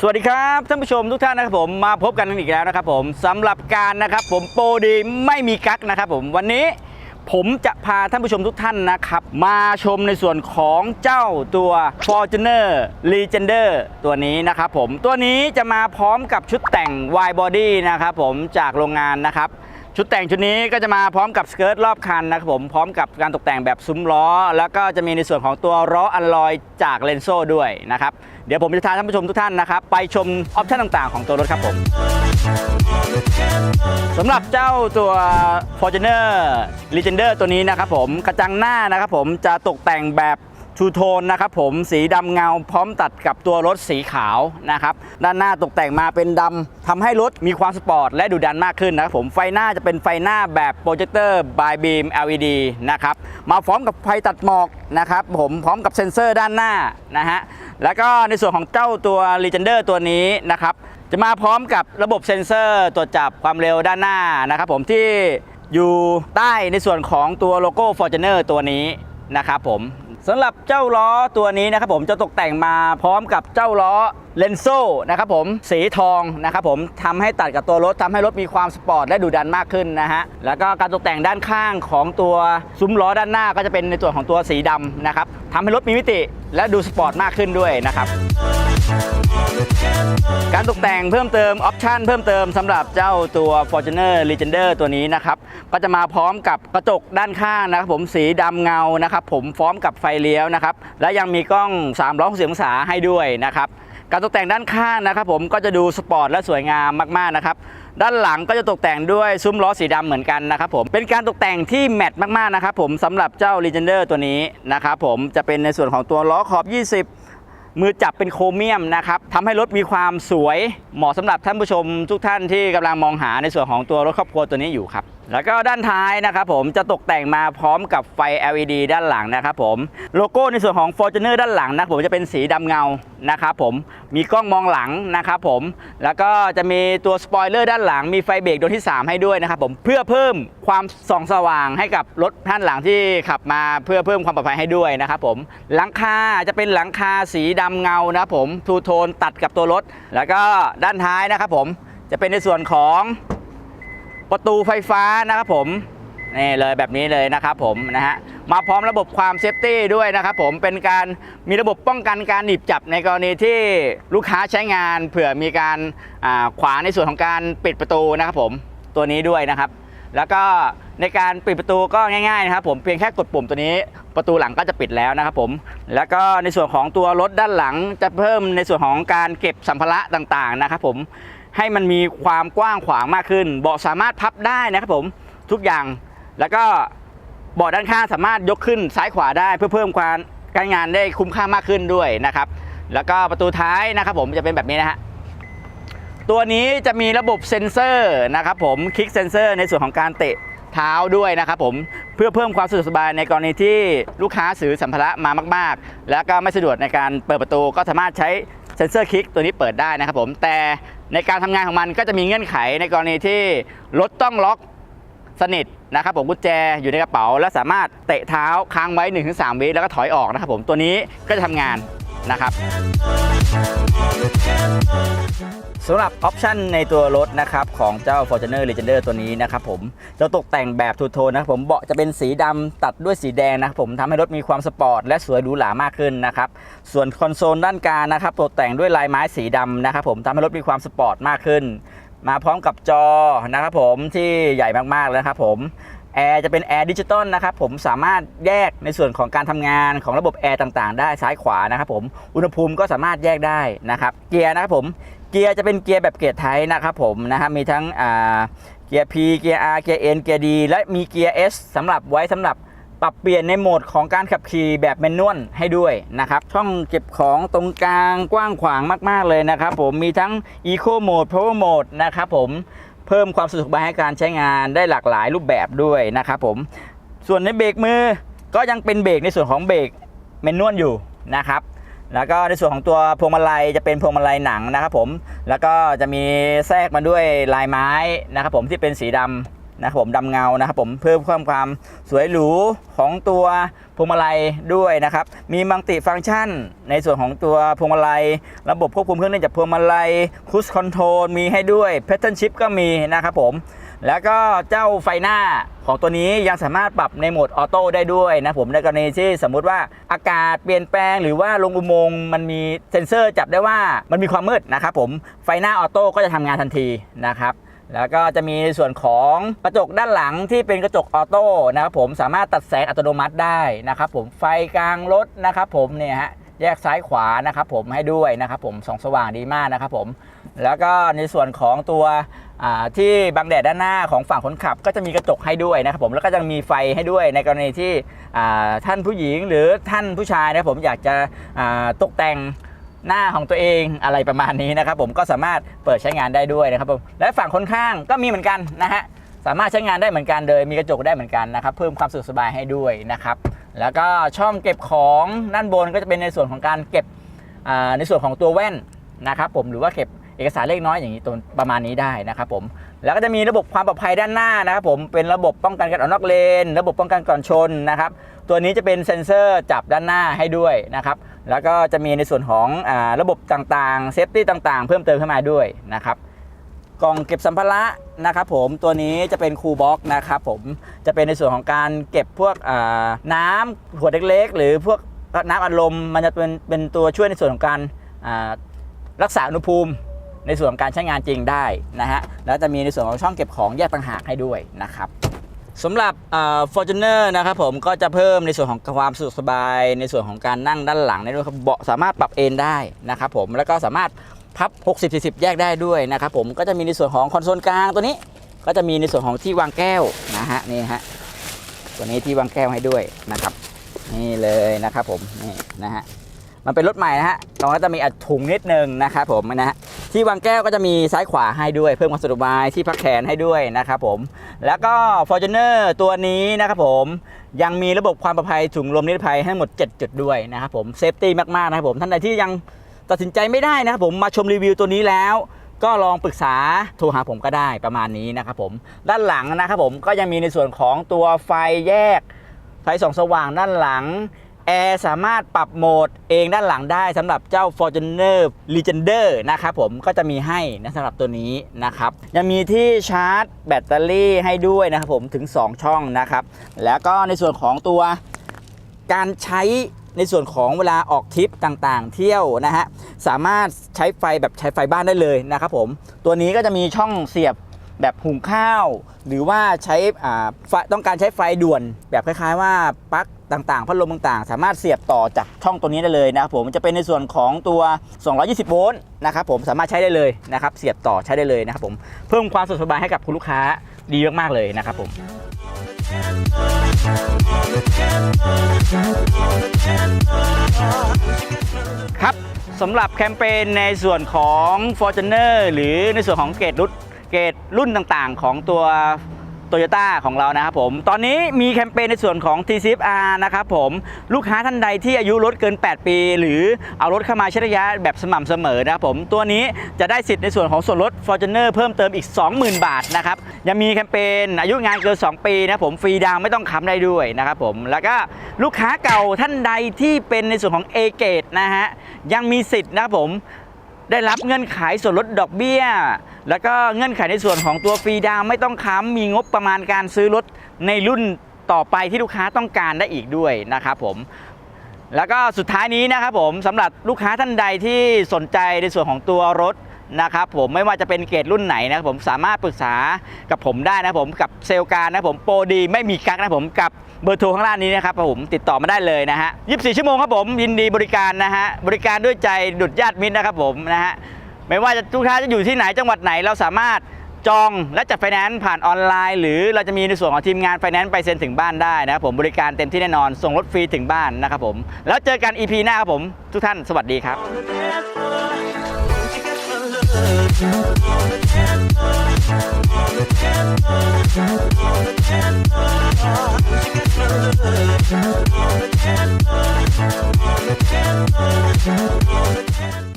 สวัสดีครับท่านผู้ชมทุกท่านนะครับผมมาพบกันอีกแล้วนะครับผมสำหรับการนะครับผมโปรดีไม่มีกักนะครับผมวันนี้ผมจะพาท่านผู้ชมทุกท่านนะครับ มาชมในส่วนของเจ้าตัว Fortuner Legender ตัวนี้นะครับผมตัวนี้จะมาพร้อมกับชุดแต่ง Wide Body นะครับผมจากโรงงานนะครับ ชุดแต่งชุดนี้ก็จะมาพร้อมกับสเกิร์ตรอบคันนะครับผมพร้อมกับการตกแต่งแบบซุ้มล้อ แล้วก็จะมีในส่วนของตัวล้ออัลลอยจากเลนโซ่ด้วยนะครับเดี๋ยวผมจะพาท่านผู้ชมทุกท่านนะครับไปชมออปชั่นต่างๆ ของตัวรถครับผมสำหรับเจ้าตัว Fortuner Legender ตัวนี้นะครับผมกระจังหน้านะครับผมจะตกแต่งแบบ ทูโทนนะครับผมสีดำเงาพร้อมตัดกับตัวรถสีขาวนะครับด้านหน้าตกแต่งมาเป็นดำทำให้รถมีความสปอร์ตและดูดันมากขึ้นนะครับผมไฟหน้าจะเป็นไฟหน้าแบบโปรเจคเตอร์บายบีม LED นะครับมาพร้อมกับไฟตัดหมอกนะครับผมพร้อมกับเซ็นเซอร์ด้านหน้านะฮะแล้วก็ในส่วนของเจ้าตัว Legender ตัวนี้นะครับจะมาพร้อมกับระบบเซ็นเซอร์ตรวจจับความเร็วด้านหน้านะครับผมที่อยู่ใต้ในส่วนของตัวโลโก้ Fortuner ตัวนี้นะครับผม สำหรับเจ้าล้อตัวนี้นะครับผมจะตกแต่งมาพร้อมกับเจ้าล้อเลนโซ่นะครับผมสีทองนะครับผมทำให้ตัดกับตัวรถทำให้รถมีความสปอร์ตและดูดันมากขึ้นนะฮะแล้วก็การตกแต่งด้านข้างของตัวซุ้มล้อด้านหน้าก็จะเป็นในส่วนของตัวสีดำนะครับทำให้รถมีมิติและดูสปอร์ตมากขึ้นด้วยนะครับ การตกแต่งเพิ่มเติมออปชันเพิ่มเติมสำหรับเจ้าตัว Fortuner Legender ตัวนี้นะครับ ก็จะมาพร้อมกับกระจกด้านข้างนะครับผมสีดำเงานะครับผมพร้อมกับไฟเลี้ยวนะครับ และยังมีกล้อง360องศาให้ด้วยนะครับการตกแต่งด้านข้างนะครับผมก็จะดูสปอร์ตและสวยงามมากๆนะครับด้านหลังก็จะตกแต่งด้วยซุ้มล้อสีดำเหมือนกันนะครับผมเป็นการตกแต่งที่แมทมากๆนะครับผมสำหรับเจ้า Legender ตัวนี้นะครับผมจะเป็นในส่วนของตัวล้อขอบ 20 มือจับเป็นโครเมียมนะครับทำให้รถมีความสวยเหมาะสำหรับท่านผู้ชมทุกท่านที่กำลังมองหาในส่วนของตัวรถครอบครัวตัวนี้อยู่ครับ แล้วก็ด้านท้ายนะครับผมจะตกแต่งมาพร้อมกับไฟ LED ด้านหลังนะครับผมโลโก้ในส่วนของ Fortuner ด้านหลังนะผมจะเป็นสีดำเงานะครับผมมีกล้องมองหลังนะครับผมแล้วก็จะมีตัวสปอยเลอร์ด้านหลังมีไฟเบรกดวงที่ 3 ให้ด้วยนะครับผมเพื่อเพิ่มความส่องสว่างให้กับรถท่านหลังที่ขับมาเพื่อเพิ่มความปลอดภัยให้ด้วยนะครับผมหลังคาจะเป็นหลังคาสีดำเงานะครับผมทูโทนตัดกับตัวรถ แล้วก็ด้านท้ายนะครับผมจะเป็นในส่วนของ ประตูไฟฟ้านะครับผมนี่เลยแบบนี้เลยนะครับผมนะฮะมาพร้อมระบบความเซฟตี้ด้วยนะครับผมเป็นการมีระบบป้องกันการหนีบจับในกรณีที่ลูกค้าใช้งานเผื่อมีการขวางในส่วนของการปิดประตูนะครับผมตัวนี้ด้วยนะครับ แล้วก็ในการปิดประตูก็ง่ายๆนะครับผมเพียงแค่กดปุ่มตัวนี้ประตูหลังก็จะปิดแล้วนะครับผมแล้วก็ในส่วนของตัวรถด้านหลังจะเพิ่มในส่วนของการเก็บสัมภาระต่างๆนะครับผม ให้มันมีความกว้างขวางมากขึ้น เบาะสามารถพับได้นะครับผมทุกอย่างแล้วก็เบาะด้านข้างสามารถยกขึ้นซ้ายขวาได้เพื่อเพิ่มความการงานได้คุ้มค่ามากขึ้นด้วยนะครับ แล้วก็ประตูท้ายนะครับผมจะเป็นแบบนี้นะฮะตัวนี้จะมีระบบเซ็นเซอร์นะครับผมคลิกเซ็นเซอร์ในส่วนของการเตะเท้าด้วยนะครับผมเพื่อเพิ่มความสะดวกสบายในกรณีที่ลูกค้าซื้อสัมภาระมามาก ๆ แล้วก็ไม่สะดวกในการเปิดประตูก็สามารถใช้ เซนเซอร์คลิกตัวนี้เปิดได้นะครับผมแต่ในการทำงานของมันก็จะมีเงื่อนไขในกรณีที่รถต้องล็อกสนิทนะครับผมกุญแจอยู่ในกระเป๋า และสามารถเตะเท้าค้างไว้ 1-3 วิแล้วก็ถอยออกนะครับผมตัวนี้ก็จะทำงานนะครับ สำหรับออปชันในตัวรถนะครับของเจ้า Fortuner Legender ตัวนี้นะครับผมจะตกแต่งแบบทูโทนนะครับผมเบาะจะเป็นสีดำตัดด้วยสีแดงนะครับผมทำให้รถมีความสปอร์ตและสวยหรูหรามากขึ้นนะครับส่วนคอนโซลด้านกลางนะครับตกแต่งด้วยลายไม้สีดำนะครับผมทำให้รถมีความสปอร์ตมากขึ้น มาพร้อมกับจอนะครับผมที่ใหญ่มากๆเลยนะครับผม แอร์จะเป็นแอร์ดิจิตอลนะครับผมสามารถแยกในส่วนของการทำงานของระบบแอร์ต่างๆ ได้ซ้ายขวานะครับผมอุณหภูมิก็สามารถแยกได้นะครับเกียร์นะครับผมเกียร์จะเป็นเกียร์แบบเกียร์ไทยนะครับผมนะฮะมีทั้งเกียร์ P เกียร์ R เกียร์ N เกียร์ D และมีเกียร์ S สำหรับไว้สำหรับปรับเปลี่ยนในโหมดของการขับขี่แบบแมนนวลให้ด้วยนะครับ ช่องเก็บของตรงกลางกว้างขวางมาก ๆ เลยนะครับผมมีทั้ง Eco Mode Power Mode นะครับผม เพิ่มความสะดวกสบายให้การใช้งานได้หลากหลายรูปแบบด้วยนะครับผมส่วนในเบรกมือก็ยังเป็นเบรกในส่วนของเบรกเมนนวลอยู่นะครับแล้วก็ในส่วนของตัวพวงมาลัยจะเป็นพวงมาลัยหนังนะครับผมแล้วก็จะมีแทรกมาด้วยลายไม้นะครับผมที่เป็นสีด นะครับผมดำเงานะครับผมเพิ่มความความสวยหรูของตัวพวงมาลัยด้วยนะครับ มีมัลติฟังก์ชัน ในส่วนของตัวพวงมาลัย ระบบควบคุมเครื่องเล่นจากพวงมาลัยคูสคอนโทรลมีให้ด้วยแพทเทิร์นชิพก็มีนะครับผมแล้วก็เจ้าไฟหน้าของตัวนี้ยังสามารถปรับในโหมดออโต้ได้ด้วยนะผมในกรณีที่สมมุติว่าอากาศเปลี่ยนแปลงหรือว่าลงอุโมงค์มันมีเซ็นเซอร์จับได้ว่ามันมีความมืดนะครับผมไฟหน้าออโต้ก็จะทำงานทันทีนะครับ แล้วก็จะมีส่วนของกระจกด้านหลังที่เป็นกระจกออโต้นะครับผมสามารถตัดแสงอัตโนมัติได้นะครับผมไฟกลางรถนะครับผมเนี่ยฮะแยกซ้ายขวานะครับผมให้ด้วยนะครับผมส่องสว่างดีมากนะครับผมแล้วก็ในส่วนของตัวที่บังแดดด้านหน้าของฝั่งคนขับ ก็จะมีกระจกให้ด้วยนะครับผมแล้วก็จะมีไฟให้ด้วยในกรณีที่ท่านผู้หญิงหรือท่านผู้ชายนะครับผมอยากจะตกแต่ง หน้าของตัวเองอะไรประมาณนี้นะครับผมก็สามารถเปิดใช้งานได้ด้วยนะครับผมและฝั่งคนข้างก็มีเหมือนกันนะฮะสามารถใช้งานได้เหมือนกันเลยมีกระจกได้เหมือนกันนะครับเพิ่มความสะดวกสบายให้ด้วยนะครับแล้วก็ช่องเก็บของด้านบนก็จะเป็นในส่วนของการเก็บในส่วนของตัวแว่นนะครับผมหรือว่าเก็บเอกสารเล็กน้อยอย่างนี้ตัวประมาณนี้ได้นะครับผมแล้วก็จะมีระบบความปลอดภัยด้านหน้านะครับผมเป็นระบบป้องกันการออกนอกเลน ระบบป้องกันก่อนชนนะครับตัวนี้จะเป็นเซ็นเซอร์จับด้านหน้าให้ด้วยนะครับ แล้วก็จะมีในส่วนของอระบบต่างๆเซฟตี้ต่างๆ เพิ่มเติมเข้ามาด้วยนะครับกล่องเก็บสัมภาระนะครับผมตัวนี้จะเป็นคูลบ็อกนะครับผมจะเป็นในส่วนของการเก็บพวกน้ำขวดเล็กๆ หรือพวกน้ำอัดลมมันจะเป็นเป็นตัวช่วยในส่วนของการรักษาอุณหภูมิ ในส่วนของการใช้งานจริงได้นะฮะแล้วจะมีในส่วนของช่องเก็บของแยกต่างหากให้ด้วยนะครับ สำหรับฟอร์จูเนอร์นะครับผมก็จะเพิ่มในส่วนของความสะดวกสบายในส่วนของการนั่งด้านหลังในด้วยครับเบาะสามารถปรับเอนได้นะครับผมแล้วก็สามารถพับ 60 40 แยกได้ด้วยนะครับผมก็จะมีในส่วนของคอนโซลกลางตัวนี้ ก็จะมีในส่วนของที่วางแก้วนะฮะนี่ฮะตัวนี้ที่วางแก้วให้ด้วยนะครับ นี่เลยนะครับผมนี่นะฮะมันเป็นรถใหม่นะฮะตรงนั้นจะมีอัดถุงนิดนึงนะครับผมนะฮะ ที่วางแก้วก็จะมีซ้ายขวาให้ด้วย เพิ่มความสะดวกสบายที่พักแขนให้ด้วยนะครับผม แล้วก็ Fortuner ตัวนี้นะครับผมยังมีระบบความปลอดภัยถุงลมนิรภัยให้หมด 7 จุดด้วยนะครับผมเซฟตี้มากๆนะครับผมท่านใดที่ยังตัดสินใจไม่ได้นะครับผมมาชมรีวิวตัวนี้แล้วก็ลองปรึกษาโทรหาผมก็ได้ประมาณนี้นะครับผมด้านหลังนะครับผมก็ยังมีในส่วนของตัวไฟแยกไฟส่องสว่างด้านหลัง แอร์สามารถปรับโหมดเองด้านหลังได้สำหรับเจ้า Fortuner Legender นะครับผมก็จะมีให้นะสำหรับตัวนี้นะครับ ยังมีที่ชาร์จแบตเตอรี่ให้ด้วยนะครับผมถึง 2 ช่องนะครับ แล้วก็ในส่วนของตัวการใช้ในส่วนของเวลาออกทริปต่างๆ เที่ยวนะฮะ สามารถใช้ไฟแบบใช้ไฟบ้านได้เลยนะครับผม ตัวนี้ก็จะมีช่องเสียบ แบบหุงข้าว หรือว่าใช้ต้องการใช้ไฟด่วน แบบคล้าย ๆ ว่าปลั๊กต่างๆ พัดลมต่างๆ สามารถเสียบต่อจากช่องตัวนี้ได้เลยนะครับผมจะเป็นในส่วนของตัว 220 โวลต์นะครับผมสามารถใช้ได้เลยนะครับเสียบต่อใช้ได้เลยนะครับผมเพิ่มความสะดวกสบายให้กับคุณลูกค้าดีมากๆเลยนะครับผมครับสำหรับแคมเปญในส่วนของ Fortuner หรือในส่วนของเกรดรุ่น เกรดรุ่นต่างๆ ของตัว Toyota ของเรานะครับผม ตอนนี้มีแคมเปญในส่วนของ t c f r นะครับผม ลูกค้าท่านใดที่อายุรถเกิน 8 ปี หรือเอารถเข้ามาใช้ระยะแบบสม่ำเสมอนะครับผม ตัวนี้จะได้สิทธิ์ในส่วนของส่วนลด Fortuner เพิ่มเติมอีก 20,000 บาทนะครับ ยังมีแคมเปญอายุงานเกิน 2 ปีนะผมฟรีดาวไม่ต้องค้ำได้ด้วยนะครับผม แล้วก็ลูกค้าเก่าท่านใดที่เป็นในส่วนของ A เกรดนะฮะยังมีสิทธิ์นะครับผมได้รับเงื่อนไขส่วนลดดอกเบี้ยแล้วก็เงื่อนไขในส่วนของตัวฟรีดาวไม่ต้องค้ำมีงบประมาณการซื้อรถในรุ่นต่อไปที่ลูกค้าต้องการได้อีกด้วยนะครับผมแล้วก็สุดท้ายนี้นะครับผมสำหรับลูกค้าท่านใดที่สนใจในส่วนของตัวรถนะครับผมไม่ว่าจะเป็นเกรดรุ่นไหนนะครับผมสามารถปรึกษากับผมได้นะครับผมกับเซลล์การนะครับผมโปรดีไม่มีกักนะครับผมกับเบอร์โทรข้างล่างนี้นะครับผมติดต่อมาได้เลยนะฮะ 24 ชั่วโมงครับผมยินดีบริการนะฮะบริการด้วยใจดุดญาติมิตรนะครับผมนะฮะ ไม่ว่าจะทุกท่านจะอยู่ที่ไหนจังหวัดไหนเราสามารถจองและจัดไฟแนนซ์ผ่านออนไลน์ หรือเราจะมีในส่วนของทีมงานไฟแนนซ์ไปเซ็นถึงบ้านได้นะครับผมบริการเต็มที่แน่นอนส่งรถฟรีถึงบ้านนะครับผมแล้วเจอกัน EP หน้าครับผม ทุกท่านสวัสดีครับ All the